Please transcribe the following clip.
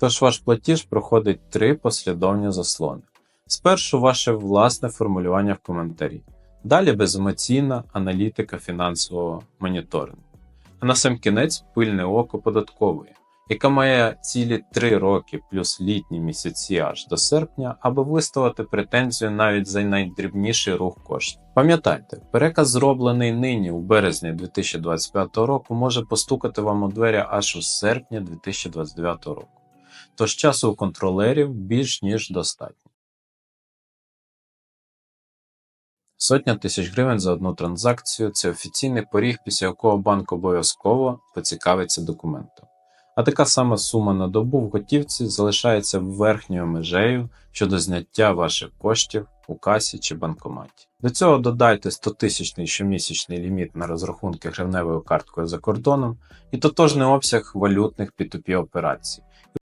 Тож ваш платіж проходить три послідовні заслони. Спершу ваше власне формулювання в коментарі, далі беземоційна аналітика фінансового моніторингу. А на сам кінець пильне око податкової, яка має цілі 3 роки плюс літні місяці аж до серпня, аби виставити претензію навіть за найдрібніший рух коштів. Пам'ятайте, переказ, зроблений нині у березні 2025 року, може постукати вам у двері аж у серпні 2029 року. Тож часу у контролерів більш ніж достатньо. Сотня тисяч гривень за одну транзакцію це офіційний поріг, після якого банк обов'язково поцікавиться документом. А така сама сума на добу в готівці залишається верхньою межею щодо зняття ваших коштів у касі чи банкоматі. До цього додайте 100-тисячний щомісячний ліміт на розрахунки гривневою карткою за кордоном і тотожний обсяг валютних P2P операцій.